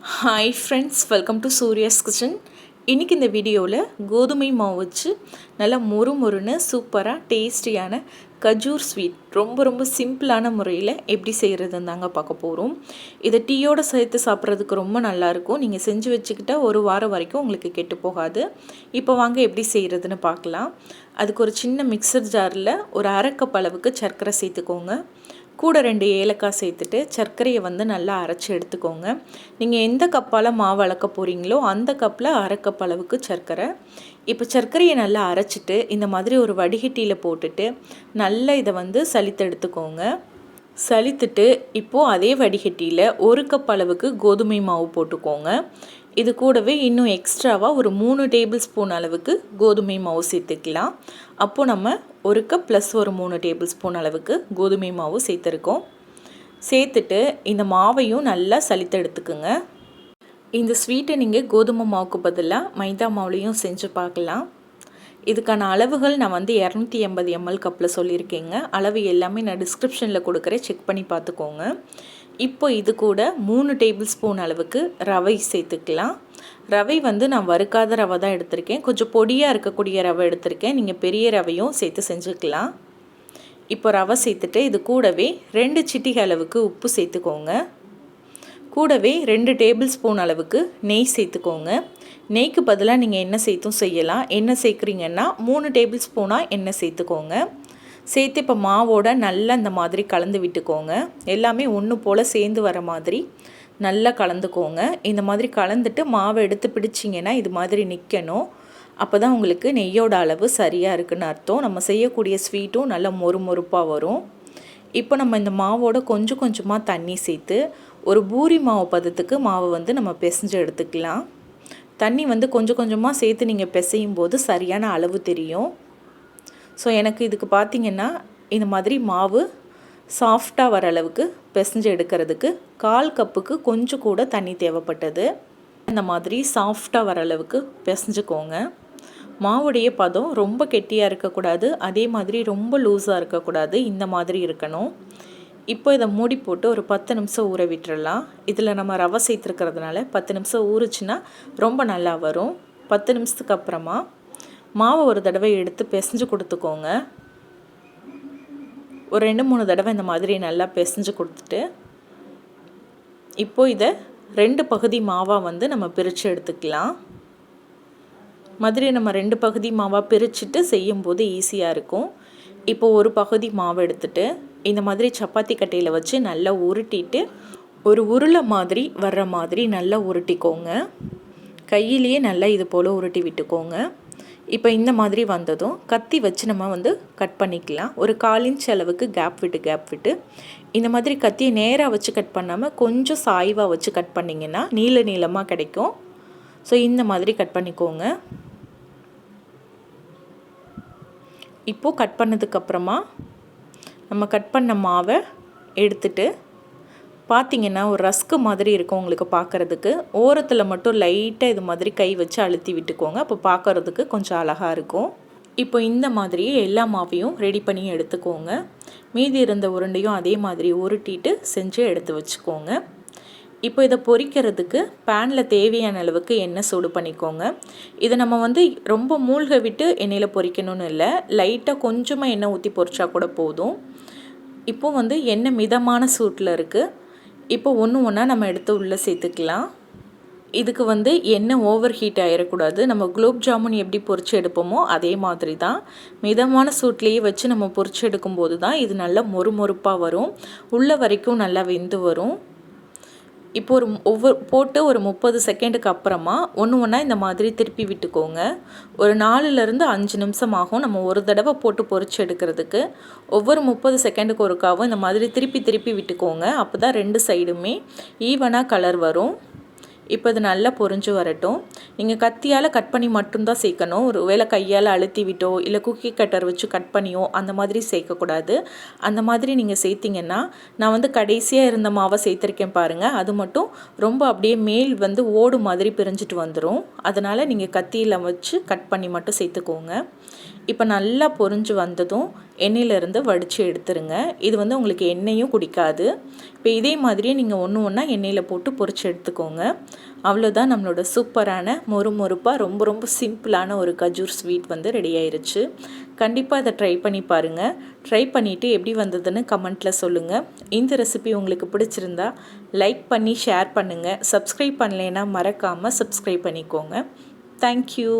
Hi friends welcome to Surya's kitchen இன்றைக்கி இந்த வீடியோவில் கோதுமை மாவு வச்சு நல்லா மொறு மொறுன்னு சூப்பராக டேஸ்டியான கஜூர் ஸ்வீட் ரொம்ப ரொம்ப சிம்பிளான முறையில் எப்படி செய்கிறதுன்னு தாங்க பார்க்க போகிறோம் இதை டீயோடு சேர்த்து சாப்பிட்றதுக்கு ரொம்ப நல்லாயிருக்கும் நீங்கள் செஞ்சு வச்சுக்கிட்டா ஒரு வாரம் வரைக்கும் உங்களுக்கு கெட்டு போகாது. இப்போ வாங்க எப்படி செய்கிறதுன்னு பார்க்கலாம். அதுக்கு ஒரு சின்ன மிக்சர் ஜாரில் ஒரு அரைக்கப் அளவுக்கு சர்க்கரை சேர்த்துக்கோங்க. கூட ரெண்டு ஏலக்காய் சேர்த்துட்டு சர்க்கரையை வந்து நல்லா அரைச்சி எடுத்துக்கோங்க. நீங்கள் எந்த கப்பால் மாவு அளக்க போகிறீங்களோ அந்த கப்பில் அரை கப் அளவுக்கு சர்க்கரை. இப்போ சர்க்கரையை நல்லா அரைச்சிட்டு இந்த மாதிரி ஒரு வடிகட்டியில் போட்டுட்டு நல்லா இதை வந்து சலித்து எடுத்துக்கோங்க. சலித்துட்டு இப்போது அதே வடிகட்டியில் ஒரு கப் அளவுக்கு கோதுமை மாவு போட்டுக்கோங்க. இது கூடவே இன்னும் எக்ஸ்ட்ராவாக ஒரு மூணு டேபிள் ஸ்பூன் அளவுக்கு கோதுமை மாவு சேர்த்துக்கலாம். அப்போது நம்ம ஒரு கப் ப்ளஸ் ஒரு மூணு டேபிள் ஸ்பூன் அளவுக்கு கோதுமை மாவு சேர்த்துருக்கோம். சேர்த்துட்டு இந்த மாவையும் நல்லா சலித்து எடுத்துக்குங்க. இந்த ஸ்வீட்டை நீங்கள் கோதுமை மாவுக்கு பதிலாக மைதா மாவுலேயும் செஞ்சு பார்க்கலாம். இதுக்கான அளவுகள் நான் வந்து இரநூத்தி எண்பது எம்எல் கப்பில் சொல்லியிருக்கேங்க. அளவு எல்லாமே நான் டிஸ்கிரிப்ஷனில் கொடுக்குறேன். செக் பண்ணி பார்த்துக்கோங்க. இப்போ இது கூட மூணு டேபிள் ஸ்பூன் அளவுக்கு ரவை சேர்த்துக்கலாம். ரவை வந்து நான் வறுக்காத ரவை தான் எடுத்திருக்கேன். கொஞ்சம் பொடியாக இருக்கக்கூடிய ரவை எடுத்திருக்கேன். நீங்கள் பெரிய ரவையும் சேர்த்து செஞ்சுக்கலாம். இப்போ ரவை சேர்த்துட்டு இது கூடவே ரெண்டு சிட்டிகை அளவுக்கு உப்பு சேர்த்துக்கோங்க. கூடவே ரெண்டு டேபிள் ஸ்பூன் அளவுக்கு நெய் சேர்த்துக்கோங்க. நெய்க்கு பதிலாக நீங்கள் எண்ணெய் சேர்த்தும் செய்யலாம். எண்ணெய் சேர்க்குறீங்கன்னா மூணு டேபிள் ஸ்பூனாக எண்ணெய் சேர்த்துக்கோங்க. சேர்த்து இப்போ மாவோட நல்லா இந்த மாதிரி கலந்து விட்டுக்கோங்க. எல்லாமே ஒன்று போல் சேர்ந்து வர மாதிரி நல்லா கலந்துக்கோங்க. இந்த மாதிரி கலந்துட்டு மாவை எடுத்து பிடிச்சிங்கன்னா இது மாதிரி நிற்கணும் அப்போ தான் உங்களுக்கு நெய்யோட அளவு சரியாக இருக்குன்னு அர்த்தம். நம்ம செய்யக்கூடிய ஸ்வீட்டும் நல்லா மொறு மொறுப்பாக வரும். இப்போ நம்ம இந்த மாவோட கொஞ்சம் கொஞ்சமாக தண்ணி சேர்த்து ஒரு பூரி மாவு பதத்துக்கு மாவை வந்து நம்ம பிசைஞ்சு எடுத்துக்கலாம். தண்ணி வந்து கொஞ்சம் கொஞ்சமாக சேர்த்து நீங்கள் பிசையும் போது சரியான அளவு தெரியும். ஸோ எனக்கு இதுக்கு பார்த்திங்கன்னா இந்த மாதிரி மாவு சாஃப்டாக வர அளவுக்கு பிசைஞ்சு எடுக்கிறதுக்கு கால் கப்புக்கு கொஞ்சம் கூட தண்ணி தேவைப்பட்டது. இந்த மாதிரி சாஃப்டாக வர அளவுக்கு பிசைஞ்சுக்கோங்க. மாவுடைய பதம் ரொம்ப கெட்டியாக இருக்கக்கூடாது. அதே மாதிரி ரொம்ப லூஸாக இருக்கக்கூடாது. இந்த மாதிரி இருக்கணும். இப்போ இதை மூடி போட்டு ஒரு பத்து நிமிஷம் ஊற விட்டுறலாம். இதில் நம்ம ரவை சேர்த்துருக்கிறதுனால பத்து நிமிஷம் ஊறுச்சுன்னா ரொம்ப நல்லா வரும். பத்து நிமிஷத்துக்கு அப்புறமா மாவை ஒரு தடவை எடுத்து பிசைஞ்சு கொடுத்துக்கோங்க. ஒரு ரெண்டு மூணு தடவை இந்த மாதிரி நல்லா பிசைஞ்சு கொடுத்துட்டு இப்போது இதை ரெண்டு பகுதி மாவாக வந்து நம்ம பிரித்து எடுத்துக்கலாம். மாதிரி நம்ம ரெண்டு பகுதி மாவாக பிரிச்சுட்டு செய்யும்போது ஈஸியாக இருக்கும். இப்போது ஒரு பகுதி மாவு எடுத்துகிட்டு இந்த மாதிரி சப்பாத்தி கட்டையில் வச்சு நல்லா உருட்டிட்டு ஒரு உருளை மாதிரி வர்ற மாதிரி நல்லா உருட்டிக்கோங்க. கையிலேயே நல்லா இது போல் உருட்டி விட்டுக்கோங்க. இப்போ இந்த மாதிரி வந்ததும் கத்தி வச்சு நம்ம வந்து கட் பண்ணிக்கலாம். ஒரு கால் இன்ச் அளவுக்கு கேப் விட்டு கேப் விட்டு. இந்த மாதிரி கத்தியை நேராக வச்சு கட் பண்ணாமல் கொஞ்சம் சாய்வாக வச்சு கட் பண்ணிங்கன்னா நீள நீளமாக கிடைக்கும். ஸோ இந்த மாதிரி கட் பண்ணிக்கோங்க. இப்போது கட் பண்ணதுக்கப்புறமா நம்ம கட் பண்ண மாவை எடுத்துட்டு பார்த்தீங்கன்னா ஒரு ரஸ்க்கு மாதிரி இருக்கும் உங்களுக்கு பார்க்குறதுக்கு ஓரத்தில் மட்டும் லைட்டாக இது மாதிரி கை வச்சு அழுத்தி விட்டுக்கோங்க. அப்போ பார்க்குறதுக்கு கொஞ்சம் அழகாக இருக்கும். இப்போ இந்த மாதிரியே எல்லா மாவையும் ரெடி பண்ணி எடுத்துக்கோங்க. மீதி இருந்த உருண்டையும் அதே மாதிரி உருட்டிட்டு செஞ்சு எடுத்து வச்சுக்கோங்க. இப்போ இதை பொரிக்கிறதுக்கு பேனில் தேவையான அளவுக்கு எண்ணெய் சூடு பண்ணிக்கோங்க. இதை நம்ம வந்து ரொம்ப மூழ்க விட்டு எண்ணெயில் பொரிக்கணும்னு இல்லை லைட்டாக கொஞ்சமாக எண்ணெய் ஊற்றி பொரிச்சா கூட போதும். இப்போது வந்து எண்ணெய் மிதமான சூட்டில் இருக்குது இப்போ ஒன்று ஒன்றா நம்ம எடுத்து உள்ளே சேர்த்துக்கலாம். இதுக்கு வந்து எண்ணெய் ஓவர் ஹீட் ஆகிடக்கூடாது நம்ம குலோப் ஜாமுன் எப்படி பொறிச்சு எடுப்போமோ அதே மாதிரி தான். மிதமான சூட்லேயே வச்சு நம்ம பொறிச்சு எடுக்கும்போது தான் இது நல்லா மொறு மொறுப்பாக வரும். உள்ள வரைக்கும் நல்லா வெந்து வரும். இப்போ ஒரு ஒவ்வொரு போட்டு ஒரு முப்பது செகண்டுக்கு அப்புறமா ஒன்று ஒன்றா இந்த மாதிரி திருப்பி விட்டுக்கோங்க. ஒரு நாலுலேருந்து அஞ்சு நிமிஷம் ஆகும் நம்ம ஒரு தடவை போட்டு பொறிச்சு எடுக்கிறதுக்கு ஒவ்வொரு முப்பது செகண்டுக்கு ஒருக்காவும் இந்த மாதிரி திருப்பி திருப்பி விட்டுக்கோங்க. அப்போ தான் ரெண்டு சைடுமே ஈவனாக கலர் வரும். இப்போ இது நல்லா பொறிஞ்சு வரட்டும். நீங்கள் கத்தியால் கட் பண்ணி மட்டும்தான் சேர்க்கணும். ஒரு வேளை கையால் அழுத்தி விட்டோ இல்லை குக்கி கட்டர் வச்சு கட் பண்ணியோ அந்த மாதிரி சேர்க்கக்கூடாது. அந்த மாதிரி நீங்கள் சேர்த்திங்கன்னா நான் வந்து கடைசியாக இருந்த மாவை சேர்த்துருக்கேன் பாருங்கள் அது மட்டும் ரொம்ப அப்படியே மேல் வந்து ஓடு மாதிரி பிரிஞ்சிட்டு வந்துடும் அதனால் நீங்கள் கத்தியில் வச்சு கட் பண்ணி மட்டும் சேர்த்துக்கோங்க. இப்போ நல்லா பொறிஞ்சு வந்ததும் எண்ணெயிலேருந்து வடித்து எடுத்துருங்க. இது வந்து உங்களுக்கு எண்ணெயும் குடிக்காது. இப்போ இதே மாதிரியே நீங்கள் ஒன்று ஒன்றா எண்ணெயில் போட்டு பொறிச்சு எடுத்துக்கோங்க. அவ்வளோதான் நம்மளோட சூப்பரான மொறு மொறுப்பாக ரொம்ப ரொம்ப சிம்பிளான ஒரு கஜூர் ஸ்வீட் வந்து ரெடி ஆயிருச்சு. கண்டிப்பாக அதை ட்ரை பண்ணி பாருங்கள் ட்ரை பண்ணிவிட்டு எப்படி வந்ததுன்னு கமெண்ட்டில் சொல்லுங்கள் இந்த ரெசிபி உங்களுக்கு பிடிச்சிருந்தா லைக் பண்ணி ஷேர் பண்ணுங்கள் சப்ஸ்கிரைப் பண்ணலைன்னா மறக்காமல் சப்ஸ்கிரைப் பண்ணிக்கோங்க. தேங்க்யூ